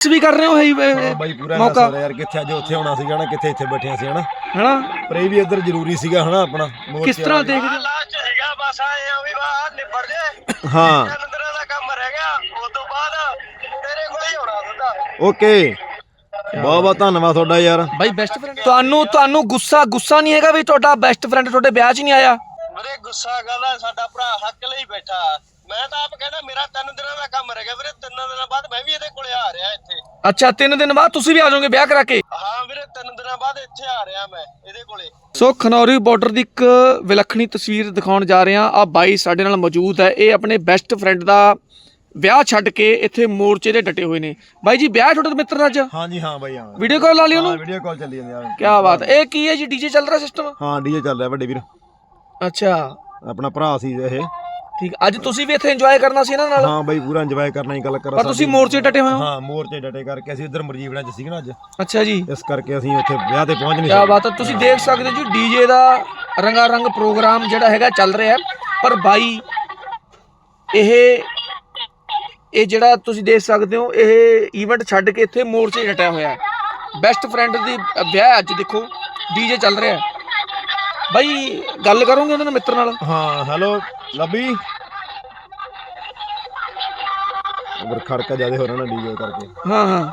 ਵੀ ਕਰ ਰਹੇ ਹੋ ਹੈ ਹਾਂ ਬਾਈ ਪੂਰਾ ਮੌਕਾ? ਯਾਰ ਕਿੱਥੇ ਅੱਜ ਉੱਥੇ ਹੋਣਾ ਸੀਗਾ ਨਾ ਕਿੱਥੇ ਇੱਥੇ ਬੈਠੇ ਸੀ ਹਨਾ? ਹੈਨਾ? ਪਰ ਇਹ ਵੀ ਇੱਧਰ ਜ਼ਰੂਰੀ ਸੀਗਾ ਹਨਾ ਆਪਣਾ ਕਿਸ ਤਰ੍ਹਾਂ ਦੇਖਦੇ? ਲਾਸਟ ਹੈਗਾ ਬਸ ਆਏ ਆ ਵੀ ਬਾਹਰ ਨਿਬੜ ਜੇ। ਹਾਂ। ਦਿਨਾਂ ਦਾ ਕੰਮ ਰਹਿ ਗਿਆ ਉਸ ਤੋਂ ਬਾਅਦ ਤੇਰੇ ਕੋਲ ਹੀ ਹੋਣਾ ਸਿੱਧਾ। ਓਕੇ। ਬਹੁਤ ਬਹੁਤ ਧੰਨਵਾਦ ਤੁਹਾਡਾ ਯਾਰ। ਬਾਈ ਬੈਸਟ ਫਰੈਂਡ ਤੁਹਾਨੂੰ ਤੁਹਾਨੂੰ ਗੁੱਸਾ ਗੁੱਸਾ ਨਹੀਂ ਹੈਗਾ ਵੀ ਤੁਹਾਡਾ ਬੈਸਟ ਫਰੈਂਡ ਤੁਹਾਡੇ ਵਿਆਹ 'ਚ ਨਹੀਂ ਆਇਆ? ਵੀਰੇ ਗੁੱਸਾ ਕਰਦਾ ਸਾਡਾ ਭਰਾ ਹੱਕ ਲਈ ਬੈਠਾ। ਮੈਂ ਤਾਂ ਆਪ ਕਹਿੰਦਾ ਮੇਰਾ ਤਿੰਨ ਦਿਨਾਂ ਦਾ ਕੰਮ ਰਹਿ ਗਿਆ ਵੀਰੇ ਤਿੰਨ ਦਿਨਾਂ ਬਾਅਦ ਮੈਂ ਵੀ ਇਹਦੇ ਕੋਲੇ ਆ ਰਿਹਾ ਇੱਥੇ। ਅੱਛਾ ਤਿੰਨ ਦਿਨ ਬਾਅਦ ਤੁਸੀਂ ਵੀ ਆ ਜਾਓਗੇ ਵਿਆਹ ਕਰਾ ਕੇ? ਹਾਂ ਵੀਰੇ ਤਿੰਨ ਦਿਨਾਂ ਬਾਅਦ ਇੱਥੇ ਆ ਰਿਹਾ ਮੈਂ ਇਹਦੇ ਕੋਲੇ। ਸੋ ਖਨੌਰੀ ਬਾਰਡਰ ਦੀ ਇੱਕ ਵਿਲੱਖਣੀ ਤਸਵੀਰ ਦਿਖਾਉਣ ਜਾ ਰਹੇ ਹਾਂ ਆ ਬਾਈ ਸਾਡੇ ਨਾਲ ਮੌਜੂਦ ਹੈ ਇਹ ਆਪਣੇ ਬੈਸਟ ਫਰੈਂਡ ਦਾ ਵਿਆਹ ਛੱਡ ਕੇ ਇੱਥੇ ਮੋਰਚੇ ਦੇ ਡਟੇ ਹੋਏ ਨੇ। ਬਾਈ ਜੀ ਵਿਆਹ ਤੁਹਾਡੇ ਮਿੱਤਰ ਦਾ ਅੱਜ? ਹਾਂਜੀ ਹਾਂ ਬਾਈ ਹਾਂ। ਵੀਡੀਓ ਕਾਲ ਲਾ ਲਈ ਉਹਨੂੰ? ਵੀਡੀਓ ਕਾਲ ਚੱਲੀ ਜਾਂਦੀ ਯਾਰ ਕੀ ਬਾਤ ਹੈ ਇਹ ਕੀ ਹੈ ਜੀ ਡੀਜੇ ਚੱਲ ਰਿਹਾ ਸਿਸਟਮ ਹਾਂ ਡੀਜੇ ਚੱਲ ਰਿਹਾ ਵੱਡੇ ਵੀਰ। ਅੱਛਾ। ਆਪਣਾ ਭਰਾ ਸੀ ਇਹ। ਠੀਕ ਅੱਜ ਤੁਸੀਂ ਵੀ ਇੱਥੇ ਇੰਜੋਏ ਕਰਨਾ ਸੀ ਇਹਨਾਂ ਨਾਲ? ਹਾਂ ਬਾਈ ਪੂਰਾ ਇੰਜੋਏ ਕਰਨਾ ਹੀ ਗੱਲ ਕਰਾਂ ਪਰ ਤੁਸੀਂ ਮੋਰਚੇ ਡਟੇ ਹੋਏ ਹੋ? ਹਾਂ ਮੋਰਚੇ ਡਟੇ ਕਰਕੇ ਅਸੀਂ ਉਧਰ ਮਰਜੀਵਣਾ ਚ ਸੀਗੇ ਨਾ ਅੱਜ। ਅੱਛਾ ਜੀ। ਇਸ ਕਰਕੇ ਅਸੀਂ ਉੱਥੇ ਵਿਆਹ ਤੇ ਪਹੁੰਚ ਨਹੀਂ ਕਿਆ ਬਾਤ ਹੈ ਤੁਸੀਂ ਦੇਖ ਸਕਦੇ ਹੋ ਜੀ ਡੀਜੇ ਦਾ ਰੰਗਾ ਰੰਗ ਪ੍ਰੋਗਰਾਮ ਜਿਹੜਾ ਹੈਗਾ ਚੱਲ ਰਿਹਾ ਹੈ। ਪਰ ਬਾਈ ਇਹ ਇਹ ਜਿਹੜਾ ਤੁਸੀਂ ਦੇਖ ਸਕਦੇ ਹੋ ਇਹ ਇਵੈਂਟ ਛੱਡ ਕੇ ਇੱਥੇ ਮੋਰਚੇ ਡਟਿਆ ਹੋਇਆ ਹੈ। ਬੈਸਟ ਫਰੈਂਡ ਦੀ ਵਿਆਹ ਹੈ ਅੱਜ ਦੇਖੋ ਡੀਜੇ ਚੱਲ ਰਿਹਾ ਹੈ। ਬਾਈ ਗੱਲ ਕਰੋਗੇ ਉਹਨਾਂ ਨਾਲ ਮਿੱਤਰ ਨਾਲ? ਹਾਂ ਹੈਲੋ ਲੱਭੀ ਉਧਰ ਖੜਕਾ ਜਿਆਦੇ ਹੋ ਰਿਹਾ ਨਾ ਡੀਜੇ ਕਰਕੇ। ਹਾਂ ਹਾਂ।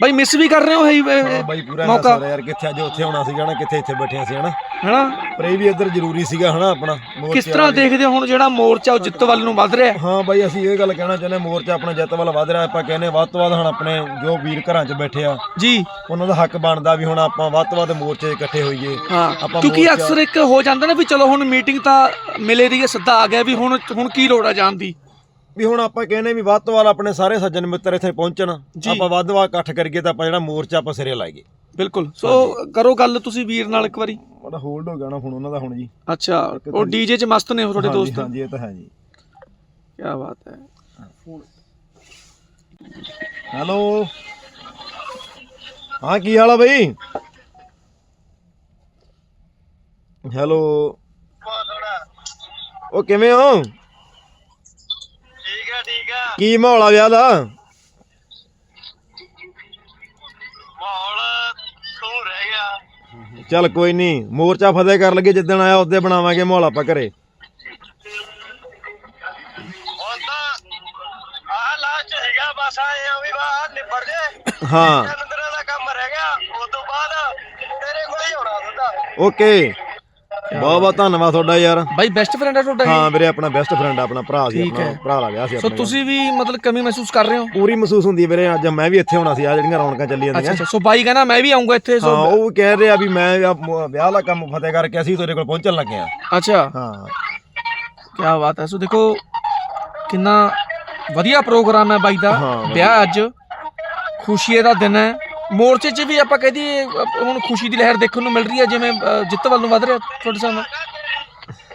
ਬਾਈ ਮਿਸ ਵੀ ਕਰ ਰਹੇ ਹੋ ਹਾਂ ਹੈ ਬਾਈ ਪੂਰਾ ਮੌਕਾ। ਮੌਕਾ ਯਾਰ ਕਿੱਥੇ ਅੱਜ ਉੱਥੇ ਹੋਣਾ ਸੀਗਾ ਨਾ ਕਿੱਥੇ ਇੱਥੇ ਬੈਠੇ ਸੀ ਹਨਾ? ਹੈਨਾ? ਪਰ ਇਹ ਵੀ ਇੱਧਰ ਜ਼ਰੂਰੀ ਸੀਗਾ ਹਨਾ ਆਪਣਾ ਮੋਰਚੇ ਕਿਸ ਤਰ੍ਹਾਂ ਦੇਖਦੇ ਹੋ ਹੁਣ ਜਿਹੜਾ ਮੋਰਚਾ ਉਹ ਜਿੱਤ ਵੱਲ ਨੂੰ ਵੱਧ ਰਿਹਾ? ਹੈ ਹਾਂ ਬਾਈ ਅਸੀਂ ਇਹ ਗੱਲ ਕਹਿਣਾ ਚਾਹੁੰਦੇ ਹਾਂ, ਮੋਰਚਾ ਆਪਣਾ ਜਿੱਤ ਵੱਲ ਵਧ ਰਿਹਾ। ਆਪਾਂ ਕਹਿੰਦੇ ਵੱਧ ਤੋਂ ਵੱਧ ਹੁਣ ਆਪਣੇ ਜੋ ਵੀਰ ਘਰਾਂ 'ਚ ਬੈਠੇ ਆ ਜੀ। ਉਹਨਾਂ ਦਾ ਹੱਕ ਬਣਦਾ ਵੀ ਹੁਣ ਆਪਾਂ ਵੱਧ ਤੋਂ ਵੱਧ ਮੋਰਚੇ ਇਕੱਠੇ ਹੋਈਏ। ਹਾਂ। ਆਪਾਂ ਕਿਉਂਕਿ ਮੋਰਚਾ- ਅਕਸਰ ਇੱਕ ਹੋ ਜਾਂਦਾ ਨਾ ਵੀ ਚਲੋ ਹੁਣ ਮੀਟਿੰਗ ਤਾਂ ਮਿਲੇ ਰਹੀ ਹੈ ਸਿੱਧਾ ਆ ਗਿਆ ਵੀ ਹੁਣ ਹੁਣ ਕੀ ਲੋੜ ਆ ਜਾਣ ਦੀ? ਵੀ ਹੁਣ ਆਪਾਂ ਕਹਿੰਦੇ ਵੀ ਵੱਧ ਤੋਂ ਵੱਧ ਆਪਣੇ ਸਾਰੇ ਸੱਜਣ ਮਿੱਤਰ ਇੱਥੇ ਪਹੁੰਚਣ। ਆਪਾਂ ਵੱਧ ਵੱਧ ਇਕੱਠ ਕਰੀਏ ਤਾਂ ਆਪਾਂ ਜਿਹੜਾ ਮੋਰਚਾ ਆਪਾਂ ਸਿਰੇ ਲਾਈਏ। ਬਿਲਕੁਲ। ਸੋ ਕਰੋ ਗੱਲ ਤੁਸੀਂ ਵੀਰ ਨਾਲ ਇੱਕ ਵਾਰੀ। ਉਹਦਾ ਹੋਲਡ ਹੋ ਗਿਆ ਨਾ ਹੁਣ ਉਹਨਾਂ ਦਾ ਹੁਣ ਜੀ। ਅੱਛਾ ਉਹ ਡੀਜੇ 'ਚ ਮਸਤ ਨੇ ਉਹ ਤੁਹਾਡੇ ਦੋਸਤ? ਹਾਂਜੀ ਇਹ ਤਾਂ ਹੈ ਜੀ। ਕੀ ਬਾਤ ਹੈ। ਹੈਲੋ। ਹਾਂ ਕੀ ਹਾਲ ਆ ਬਈ? ਹੈਲੋ। ਉਹ ਕਿਵੇਂ ਹੋ? ਕੀ ਮਾਹੌਲ ਆ ਵਿਆਹ ਦਾ? ਮਾਹੌਲ ਤੂੰ ਰਹਿ ਗਿਆ। ਚੱਲ ਕੋਈ ਨਹੀਂ ਮੋਰਚਾ ਫਤਿਹ ਕਰ ਲਗੇ ਜਿੱਦਣ ਆਇਆ ਉਦੋਂ ਬਣਾਵਾਂਗੇ ਮਾਹੌਲ ਆਪਾਂ ਘਰੇ। ਹੁਣ ਤਾਂ ਆਹ ਲਾਸਟ ਹੈਗਾ ਬਸ ਆਏ ਆ ਵੀ ਬਾਹਰ ਨਿਬੜ ਜੇ। ਹਾਂ। ਤਿੰਨ ਦਿਨਾਂ ਦਾ ਕੰਮ ਰਹਿ ਗਿਆ ਉਸ ਤੋਂ ਬਾਅਦ ਤੇਰੇ ਕੋਲ ਹੀ ਹੋਣਾ ਸਿੱਧਾ। ਓਕੇ। ਬਹੁਤ ਬਹੁਤ ਧੰਨਵਾਦ ਤੁਹਾਡਾ ਯਾਰ। ਬਾਈ ਬੈਸਟ ਫਰੈਂਡ ਹੈ ਤੁਹਾਡਾ ਇਹ? ਹਾਂ ਵੀਰੇ ਆਪਣਾ ਬੈਸਟ ਫਰੈਂਡ ਆਪਣਾ ਭਰਾ ਸੀ ਠੀਕ ਆਪਣਾ ਹੈ। ਭਰਾ ਵਿਆਹ ਸੀ ਸੋ ਆਪਣਾ ਤੁਸੀਂ ਵੀ ਮਤਲਬ ਕਮੀ ਮਹਿਸੂਸ ਕਰ ਰਹੇ ਹੋ? ਪੂਰੀ ਮਹਿਸੂਸ ਹੁੰਦੀ ਹੈ ਵੀਰੇ ਅੱਜ ਮੈਂ ਵੀ ਇੱਥੇ ਹੋਣਾ ਸੀ ਆ ਜਿਹੜੀਆਂ ਰੌਣਕਾਂ ਚੱਲੀ ਅੱਛਾ ਅੱਛਾ ਸੋ ਬਾਈ ਕਹਿੰਦਾ ਮੈਂ ਵੀ ਆਉਂਗਾ ਇੱਥੇ ਹਾਂ ਸੋ ਉਹ ਕਹਿ ਰਿਹਾ ਵੀ ਮੈਂ ਆ ਮ- ਵਿਆਹ ਦਾ ਕੰਮ ਫਤਿਹ ਕਰਕੇ ਅਸੀਂ ਤੇਰੇ ਕੋਲ ਪਹੁੰਚਣ ਲੱਗੇ ਆ ਅੱਛਾ। ਹਾਂ। ਕੀ ਬਾਤ ਹੈ। ਸੋ ਦੇਖੋ ਕਿੰਨਾ ਵਧੀਆ ਪ੍ਰੋਗਰਾਮ ਹੈ ਬਾਈ ਦਾ। ਹਾਂ, ਵਧੀਆ। ਵਿਆਹ ਅੱਜ ਖੁਸ਼ੀ ਦਾ ਦਿਨ ਹੈ। ਮੋਰਚੇ 'ਚ ਵੀ ਆਪਾਂ ਕਹਦੀ ਹੁਣ ਖੁਸ਼ੀ ਦੀ ਲਹਿਰ ਦੇਖਣ ਨੂੰ ਮਿਲ ਰਹੀ ਹੈ ਜਿਵੇਂ ਜਿੱਤ ਵੱਲ ਨੂੰ ਵਧ ਰਿਹਾ ਤੁਹਾਡੇ ਸਾਹਮਣੇ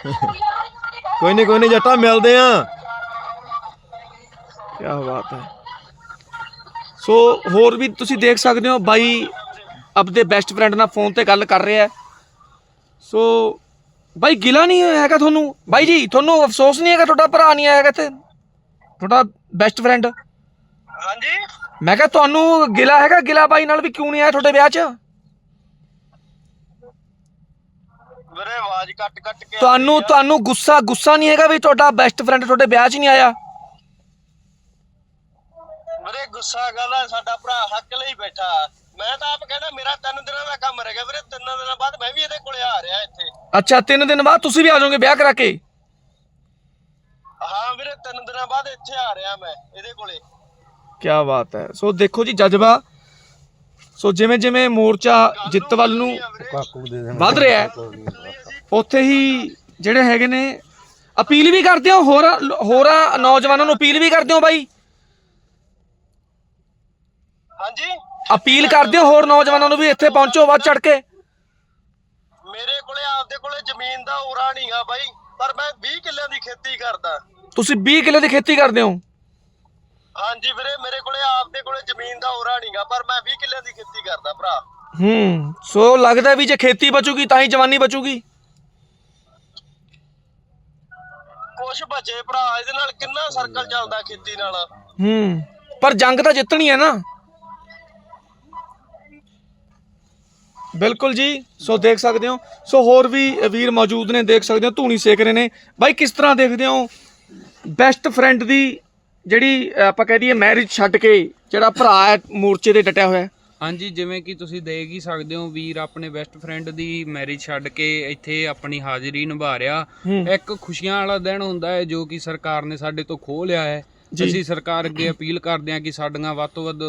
ਕੋਈ ਨਹੀਂ ਕੋਈ ਨਹੀਂ ਜੱਟਾ ਮਿਲਦੇ ਆ। ਕੀ ਬਾਤ ਹੈ। ਸੋ ਹੋਰ ਵੀ ਤੁਸੀਂ ਦੇਖ ਸਕਦੇ ਹੋ ਬਾਈ ਆਪਦੇ ਬੈਸਟ ਫਰੈਂਡ ਨਾਲ ਫੋਨ ਤੇ ਗੱਲ ਕਰ ਰਿਹਾ ਹੈ। ਸੋ ਬਾਈ ਗਿਲਾ ਨਹੀਂ ਹੈਗਾ ਤੁਹਾਨੂੰ? ਬਾਈ ਜੀ ਤੁਹਾਨੂੰ ਅਫਸੋਸ ਨਹੀਂ ਹੈਗਾ ਤੁਹਾਡਾ ਭਰਾ ਨਹੀਂ ਆਇਆ ਹੈਗਾ ਇੱਥੇ? ਤੁਹਾਡਾ ਬੈਸਟ ਫਰੈਂਡ ਹਾਂਜੀ। ਮੈਂ ਕਿਹਾ ਤੁਹਾਨੂੰ ਗਿਲਾ ਹੈਗਾ ਗਿਲਾ ਬਾਈ ਨਾਲ ਵੀ ਕਿਉਂ ਨਹੀਂ ਆਇਆ ਤੁਹਾਡੇ ਵਿਆਹ 'ਚ? ਵੀਰੇ ਆਵਾਜ਼ ਕੱਟ ਕੱਟ ਕੇ ਤੁਹਾਨੂੰ ਤੁਹਾਨੂੰ ਗੁੱਸਾ ਗੁੱਸਾ ਨਹੀਂ ਹੈਗਾ ਵੀ ਤੁਹਾਡਾ ਬੈਸਟ ਫਰੈਂਡ ਤੁਹਾਡੇ ਵਿਆਹ 'ਚ ਨਹੀਂ ਆਇਆ? ਵੀਰੇ ਗੁੱਸਾ ਕਰਦਾ ਸਾਡਾ ਭਰਾ ਹੱਕ ਲਈ ਬੈਠਾ। ਮੈਂ ਤਾਂ ਆਪ ਕਹਿੰਦਾ ਮੇਰਾ ਤਿੰਨ ਦਿਨਾਂ ਦਾ ਕੰਮ ਰਹਿ ਗਿਆ ਵੀਰੇ ਤਿੰਨ ਦਿਨਾਂ ਬਾਅਦ ਮੈਂ ਵੀ ਇਹਦੇ ਕੋਲੇ ਆ ਰਿਹਾ ਇੱਥੇ। ਅੱਛਾ ਤਿੰਨ ਦਿਨ ਬਾਅਦ ਤੁਸੀਂ ਵੀ ਆ ਜਾਓਗੇ ਵਿਆਹ ਕਰਾ ਕੇ? ਹਾਂ ਵੀਰੇ ਤਿੰਨ ਦਿਨਾਂ ਬਾਅਦ ਇੱਥੇ ਆ ਰਿਹਾ ਮੈਂ ਇਹਦੇ ਕੋਲੇ। ਕੀ ਬਾਤ ਹੈ। ਸੋ ਦੇਖੋ ਜੀ ਜਜ਼ਬਾ। ਸੋ ਜਿਵੇਂ ਜਿਵੇਂ ਮੋਰਚਾ ਜਿੱਤ ਵੱਲ ਨੂੰ ਵੱਧ ਰਿਹਾ ਹੈ ਉੱਥੇ ਹੀ ਜਿਹੜੇ ਹੈਗੇ ਨੇ ਅਪੀਲ ਵੀ ਕਰਦੇ ਹੋ ਹੋਰ ਹੋਰਾਂ ਨੌਜਵਾਨਾਂ ਨੂੰ ਅਪੀਲ ਵੀ ਕਰਦੇ ਹੋ ਬਾਈ? ਹਾਂਜੀ। ਅਪੀਲ ਕਰਦੇ ਹੋ ਹੋਰ ਨੌਜਵਾਨਾਂ ਨੂੰ ਵੀ ਇੱਥੇ ਪਹੁੰਚੋ ਵੱਧ ਚੜ ਕੇ? ਮੇਰੇ ਕੋਲੇ ਆਪਦੇ ਕੋਲੇ ਜ਼ਮੀਨ ਦਾ ਉਰਾ ਨਹੀਂਗਾ ਬਾਈ ਪਰ ਮੈਂ 20 ਕਿੱਲਿਆਂ ਦੀ ਖੇਤੀ ਕਰਦਾ। ਤੁਸੀਂ 20 ਕਿੱਲੇ ਦੀ ਖੇਤੀ ਕਰਦੇ ਹੋ? ਹਾਂਜੀ ਵੀਰੇ ਮੇਰੇ ਕੋਲੇ ਆਪਦੇ ਕੋਲੇ ਜ਼ਮੀਨ ਦਾ ਉਰਾ ਨਹੀਂਗਾ ਪਰ ਮੈਂ 20 ਕਿੱਲਿਆਂ ਦੀ ਖੇਤੀ ਕਰਦਾ ਭਰਾ। ਹੂੰ ਸੋ ਲੱਗਦਾ ਵੀ ਜੇ ਖੇਤੀ ਬਚੂਗੀ ਤਾਂ ਹੀ ਜਵਾਨੀ ਬਚੂਗੀ। ਕੁਛ ਬਚੇ ਭਰਾ ਇਹਦੇ ਨਾਲ ਕਿੰਨਾ ਸਰਕਲ ਚੱਲਦਾ ਖੇਤੀ ਨਾਲ? ਹੂੰ ਪਰ ਜੰਗ ਤਾਂ ਜਿੱਤਣੀ ਹੈ ਨਾ। ਬਿਲਕੁਲ ਜੀ ਸੋ ਦੇਖ ਸਕਦੇ ਹੋ। ਸੋ ਹੋਰ ਵੀ ਵੀਰ ਮੌਜੂਦ ਨੇ ਦੇਖ ਸਕਦੇ ਹੋ ਧੂਣੀ ਸੇਕ ਰਹੇ ਨੇ। ਬਾਈ ਕਿਸ ਤਰ੍ਹਾਂ ਦੇਖਦੇ ਹੋ? ਬੈਸਟ ਫਰੈਂਡ ਦੀ ਜਿਹੜੀ ਆਪਾਂ ਕਹਿ ਦਈਏ ਮੈਰਿਜ ਛੱਡ ਕੇ ਜਿਹੜਾ ਭਰਾ ਹੈ ਮੋਰਚੇ ਤੇ ਡਟਿਆ ਹੋਇਆ। ਹੈ ਹਾਂਜੀ ਜਿਵੇਂ ਕਿ ਤੁਸੀਂ ਦੇਖ ਹੀ ਸਕਦੇ ਹੋ ਵੀਰ ਆਪਣੇ ਬੈਸਟ ਫਰੈਂਡ ਦੀ ਮੈਰਿਜ ਛੱਡ ਕੇ ਇੱਥੇ ਆਪਣੀ ਹਾਜ਼ਰੀ ਨਿਭਾ ਰਿਹਾ। ਇੱਕ ਖੁਸ਼ੀਆਂ ਵਾਲਾ ਦਿਨ ਹੁੰਦਾ ਹੈ ਜੋ ਕਿ ਸਰਕਾਰ ਨੇ ਸਾਡੇ ਤੋਂ ਖੋਹ ਲਿਆ ਹੈ। ਅਸੀਂ ਸਰਕਾਰ ਅੱਗੇ ਅਪੀਲ ਕਰਦੇ ਹਾਂ ਕਿ ਸਾਡੀਆਂ ਵੱਧ ਤੋਂ ਵੱਧ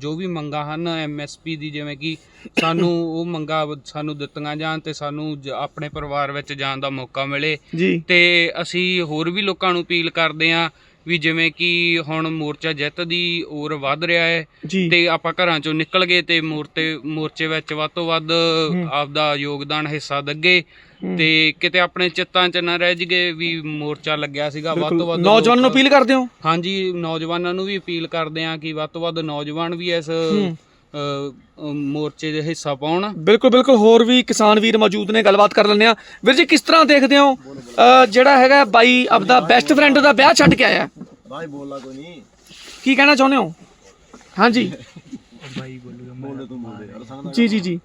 ਜੋ ਵੀ ਮੰਗਾਂ ਹਨ ਐਮਐਸਪੀ ਦੀ ਜਿਵੇਂ ਕਿ ਸਾਨੂੰ ਉਹ ਮੰਗਾਂ ਸਾਨੂੰ ਦਿੱਤੀਆਂ ਜਾਣ ਤੇ ਸਾਨੂੰ ਆਪਣੇ ਪਰਿਵਾਰ ਵਿੱਚ ਜਾਣ ਦਾ ਮੌਕਾ ਮਿਲੇ। ਤੇ ਅਸੀਂ ਹੋਰ ਵੀ ਲੋਕਾਂ ਨੂੰ ਅਪੀਲ ਕਰਦੇ ਹਾਂ ਵੀ ਜਿਵੇਂ ਕਿ ਹੁਣ ਮੋਰਚਾ ਜਿੱਤ ਦੀ ਔਰ ਵੱਧ ਰਿਹਾ ਹੈ ਤੇ ਆਪਾਂ ਘਰਾਂ ਚੋਂ ਨਿਕਲ ਗਏ ਤੇ ਮੋਰਤੇ ਮੋਰਚੇ ਵਿੱਚ ਵੱਧ ਤੋਂ ਵੱਧ ਆਪਦਾ ਯੋਗਦਾਨ ਹਿੱਸਾ ਦੱਗੇ ਤੇ ਕਿਤੇ ਆਪਣੇ ਚਿੱਤਾਂ 'ਚ ਨਾ ਰਹਿ ਜਗੇ ਵੀ ਮੋਰਚਾ ਲੱਗਿਆ ਸੀਗਾ ਵੱਧ ਤੋਂ ਵੱਧ ਨੌਜਵਾਨ ਨੂੰ ਅਪੀਲ ਕਰਦੇ ਹੋ? ਹਾਂਜੀ ਨੌਜਵਾਨਾਂ ਨੂੰ ਵੀ ਅਪੀਲ ਕਰਦੇ ਆ ਕਿ ਵੱਧ ਤੋਂ ਵੱਧ ਨੌਜਵਾਨ ਵੀ ਇਸ ਮੋਰਚੇ ਦੇ ਹਿੱਸਾ ਪਾਉਣ। ਬਿਲਕੁਲ ਬਿਲਕੁਲ ਹੋਰ ਵੀ ਕਿਸਾਨ ਵੀਰ ਮੌਜੂਦ ਨੇ ਗੱਲਬਾਤ ਕਰ ਲੈਂਦੇ ਆ ਵੀਰ ਜੀ ਕਿਸ ਤਰ੍ਹਾਂ ਦੇਖਦੇ ਹੋ ਜਿਹੜਾ ਹੈਗਾ ਬਾਈ ਆਪਦਾ ਬੈਸਟ ਫਰੈਂਡ ਦਾ ਵਿਆਹ ਛੱਡ ਕੇ ਆਇਆ? ਬਾਈ ਬੋਲਣਾ ਕੋਈ ਨਹੀਂ ਕੀ ਕਹਿਣਾ ਚਾਹੁੰਦੇ ਹੋ? ਹਾਂਜੀ। ਬੋਲੇ ਤੂੰ ਬੋਲੇ ਜੀ ਜੀ ਜੀ।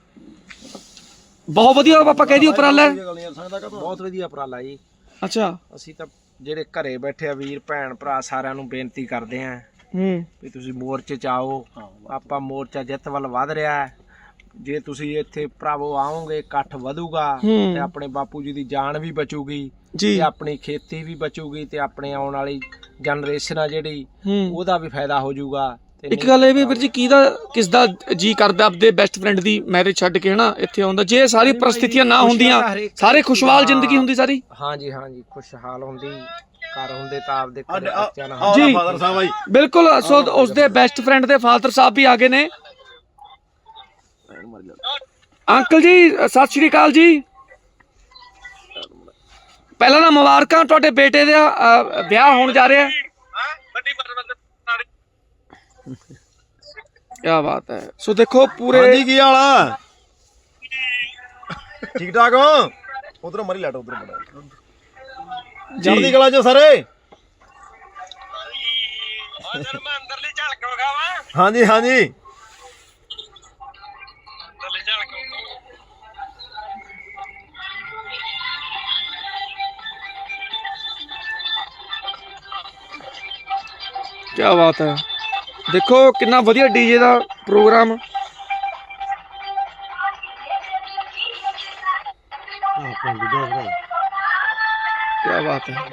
ਬਹੁਤ ਵਧੀਆ ਆਪਾਂ ਕਹਿ ਉਪਰਾਲਾ ਬਹੁਤ ਵਧੀਆ ਉਪਰਾਲਾ ਜੀ। ਅੱਛਾ। ਅਸੀਂ ਤਾਂ ਜਿਹੜੇ ਘਰੇ ਬੈਠੇ ਆ ਵੀਰ ਭੈਣ ਭਰਾ ਸਾਰਿਆਂ ਨੂੰ ਬੇਨਤੀ ਕਰਦੇ ਆਂ ਹੂੰ। ਵੀ ਤੁਸੀਂ ਮੋਰਚੇ 'ਚ ਆਓ ਆਪਾਂ ਮੋਰਚਾ ਜਿੱਤ ਵੱਲ ਵਧ ਰਿਹਾ ਹੈ। ਜੇ ਤੁਸੀਂ ਇੱਥੇ ਭਰਾਵੋ ਆਓਗੇ ਇਕੱਠ ਵਧੂਗਾ ਹੂੰ। ਤੇ ਆਪਣੇ ਬਾਪੂ ਜੀ ਦੀ ਜਾਨ ਵੀ ਬਚੂਗੀ ਜੀ। ਤੇ ਆਪਣੀ ਖੇਤੀ ਵੀ ਬਚੂਗੀ ਤੇ ਆਪਣੇ ਆਉਣ ਵਾਲੀ ਜਨਰੇਸ਼ਨ ਆ ਜਿਹੜੀ ਹੂੰ। ਉਹਦਾ ਵੀ ਫਾਇਦਾ ਹੋ ਜਾਊਗਾ ਤੇ ਇੱਕ ਗੱਲ ਇਹ ਵੀ ਵੀਰ ਜੀ ਕਿਹਦਾ ਕਿਸ ਦਾ ਜੀ ਕਰਦਾ ਆਪਦੇ ਬੈਸਟ ਫਰੈਂਡ ਦੀ ਮੈਰਿਜ ਛੱਡ ਕੇ ਹਨਾ ਇੱਥੇ ਆਉਂਦਾ। ਜੇ ਇਹ ਸਾਰੀ ਪਰਿਸਥਿਤੀਆਂ ਨਾ ਹੁੰਦੀਆਂ ਸਾਰੇ ਖੁਸ਼ਹਾਲ ਜ਼ਿੰਦਗੀ ਹੁੰਦੀ ਸਾਰੀ। ਹਾਂਜੀ ਹਾਂਜੀ ਖੁਸ਼ਹਾਲ ਹੁੰਦੀ। ਘਰ ਹੁੰਦੇ ਤਾਂ ਆਪਦੇ ਘਰੇ ਬੱਚਿਆਂ ਨਾਲ। ਜੀ। ਫਾਦਰ ਸਾਹਿਬ ਬਾਈ। ਬਿਲਕੁਲ ਸੋ ਉਸ ਦੇ ਬੈਸਟ ਫਰੈਂਡ ਦੇ ਫਾਦਰ ਸਾਹਿਬ ਵੀ ਆ ਗਏ ਨੇ। ਅੰਕਲ ਜੀ ਸਤਿ ਸ਼੍ਰੀ ਅਕਾਲ ਜੀ। ਪਹਿਲਾਂ ਤਾਂ ਮੁਬਾਰਕਾਂ ਤੁਹਾਡੇ ਬੇਟੇ ਦਾ ਅ, ਵਿਆਹ ਹੋਣ ਜਾ ਰਿਹਾ। ਹੈ ਵੱਡੀ ਪਰਵਤ ਕੀ ਬਾਤ ਹੈ। ਸੋ ਦੇਖੋ ਪੂਰੇ ਹਾਂਜੀ ਕੀ ਹਾਲ ਆ? ਠੀਕ ਠਾਕ ਹੋ? ਉਧਰ ਮਰੀ ਲੈਟ ਉਧਰ ਮੜਾ ਚੜ੍ਹਦੀ ਕਲਾ ਚ ਸਾਰੇ। ਅਜਰ ਮੈਂ ਅੰਦਰਲੀ ਝਲਕ ਵਿਖਾਵਾਂ। ਹਾਂਜੀ ਹਾਂਜੀ। ਅੰਦਰਲੀ ਝਲਕ ਕੀ ਬਾਤ ਹੈ। ਦੇਖੋ ਕਿੰਨਾ ਵਧੀਆ ਡੀਜੇ ਦਾ ਪ੍ਰੋਗਰਾਮ। ਕੀ ਬਾਤ ਹੈ।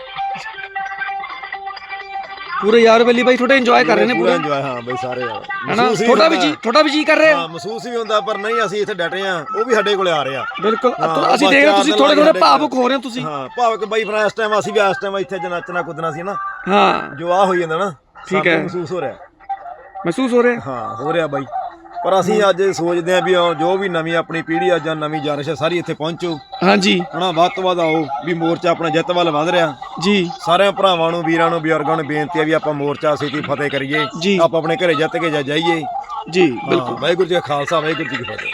ਪੂਰੇ ਯਾਰ ਬੇਲੀ ਬਾਈ ਥੋੜਾ ਇੰਜੋਏ ਕਰ ਰਹੇ ਨੇ ਪੂਰਾ। ਇੰਜੋਏ ਹਾਂ ਬਈ ਸਾਰੇ ਯਾਰ ਹੈਨਾ ਥੋੜਾ ਵੀ ਜੀ। ਥੋੜਾ ਵੀ ਜੀ ਕਰ ਰਹੇ ਹਾਂ ਹੋ ਮਹਿਸੂਸ ਵੀ ਹੁੰਦਾ ਪਰ ਨਹੀਂ ਅਸੀਂ ਇੱਥੇ ਡਟੇ ਆ ਉਹ ਵੀ ਸਾਡੇ ਕੋਲੇ ਆ ਰਹੇ ਆ। ਬਿਲਕੁਲ ਅਸੀਂ ਦੇਖ ਰਹੇ ਤੁਸੀਂ ਥੋੜੇ ਥੋੜੇ ਭਾਵੁਕ ਹੋ ਰਹੇ ਹੋ ਤੁਸੀਂ। ਹਾਂ ਭਾਵਕ ਬਾਈ ਫਰਾਂ ਇਸ ਟਾਈਮ ਅਸੀਂ ਵੀ ਇਸ ਟਾਈਮ ਇੱਥੇ ਜ ਨੱਚਣਾ ਕੁੱਦਣਾ ਸੀ ਨਾ। ਹਾਂ। ਜੋ ਆ ਹੋਈ ਜਾਂਦਾ ਨਾ। ਠੀਕ ਹੈ। ਮਹਿਸੂਸ ਹੋ ਰਿਹਾ। ਮਹਿਸੂਸ ਹੋ ਰਿਹਾ। ਹਾਂ ਹੋ ਰਿਹਾ ਬਾਈ। ਪਰ ਅਸੀਂ ਅੱਜ ਸੋਚਦੇ ਆ ਵੀ ਉਹ ਜੋ ਵੀ ਨਵੀਂ ਆਪਣੀ ਪੀੜ੍ਹੀ ਆ ਜਾਂ ਨਵੀਂ ਜਨਰੇਸ਼ਨ ਸਾਰੀ ਇੱਥੇ ਪਹੁੰਚੋ। ਹਾਂਜੀ। ਹਣਾ ਵੱਧ ਤੋਂ ਵੱਧ ਆਓ ਵੀ ਮੋਰਚਾ ਆਪਣਾ ਜਿੱਤ ਵੱਲ ਵਧ ਰਿਹਾ। ਜੀ। ਸਾਰਿਆਂ ਭਰਾਵਾਂ ਨੂੰ ਵੀਰਾਂ ਨੂੰ ਬਜ਼ੁਰਗਾਂ ਨੂੰ ਬੇਨਤੀ ਆ ਵੀ ਆਪਾਂ ਮੋਰਚਾ ਛੇਤੀ ਫਤਿਹ ਕਰੀਏ। ਜੀ। ਆਪਾਂ ਆਪਣੇ ਘਰੇ ਜਿੱਤ ਕੇ ਜਾ ਜਾਈਏ। ਜੀ ਬਿਲਕੁਲ। ਵਾਹਿਗੁਰੂ ਜੀ ਕਾ ਖਾਲਸਾ ਵਾਹਿਗੁਰੂ ਜੀ ਕੀ ਫਤਿਹ।